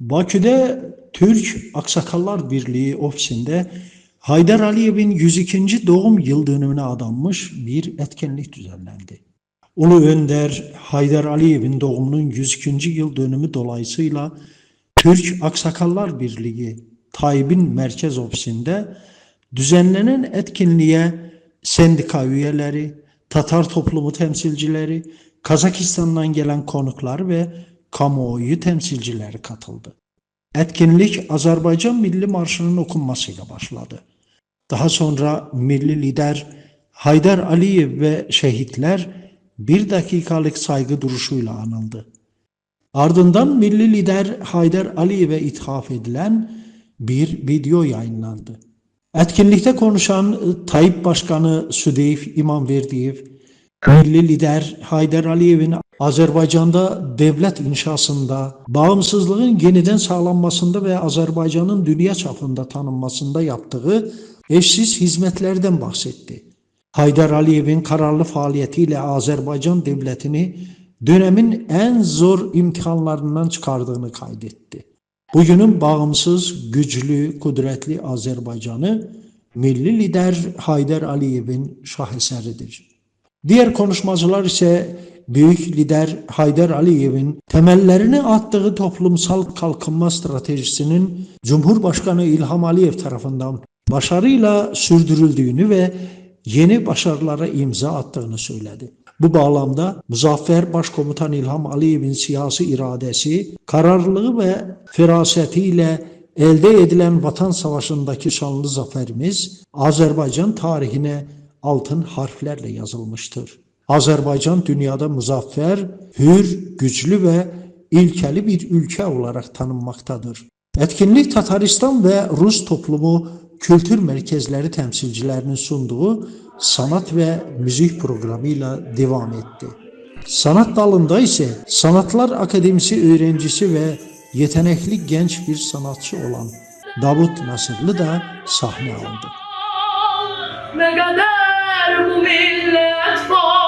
Bakü'de Türk Aksakallar Birliği ofisinde Haydar Aliyev'in 102. doğum yıl dönümüne adanmış bir etkinlik düzenlendi. Ulu Önder Haydar Aliyev'in doğumunun 102. yıl dönümü dolayısıyla Türk Aksakallar Birliği Tayyip'in merkez ofisinde düzenlenen etkinliğe sendika üyeleri, Tatar toplumu temsilcileri, Kazakistan'dan gelen konuklar ve kamuoyu temsilcileri katıldı. Etkinlik Azerbaycan Milli Marşı'nın okunmasıyla başladı. Daha sonra milli lider Haydar Aliyev ve şehitler bir dakikalık saygı duruşuyla anıldı. Ardından milli lider Haydar Aliyev'e ithaf edilen bir video yayınlandı. Etkinlikte konuşan Tayyip Başkanı Südeyf İmamverdiyev, milli lider Haydar Aliyev'in Azerbaycan'da devlet inşasında, bağımsızlığın yeniden sağlanmasında ve Azerbaycan'ın dünya çapında tanınmasında yaptığı eşsiz hizmetlerden bahsetti. Haydar Aliyev'in kararlı faaliyetiyle Azerbaycan devletini dönemin en zor imtihanlarından çıkardığını kaydetti. Bugünün bağımsız, güçlü, kudretli Azerbaycan'ı milli lider Haydar Aliyev'in şaheseridir. Diğer konuşmacılar ise büyük lider Haydar Aliyev'in temellerini attığı toplumsal kalkınma stratejisinin Cumhurbaşkanı İlham Aliyev tarafından başarıyla sürdürüldüğünü ve yeni başarılara imza attığını söyledi. Bu bağlamda Muzaffer Başkomutan İlham Aliyev'in siyasi iradesi, kararlılığı ve firasetiyle elde edilen Vatan Savaşı'ndaki şanlı zaferimiz Azerbaycan tarihine altın harflerle yazılmıştır. Azerbaycan dünyada muzaffer, hür, güçlü ve ilkeli bir ülke olarak tanınmaktadır. Etkinlik Tataristan ve Rus toplumu kültür merkezleri temsilcilerinin sunduğu sanat ve müzik programıyla devam etti. Sanat dalında ise Sanatlar Akademisi öğrencisi ve yetenekli genç bir sanatçı olan Davut Nasırlı da sahne aldı. Ne الغرب من الأطفال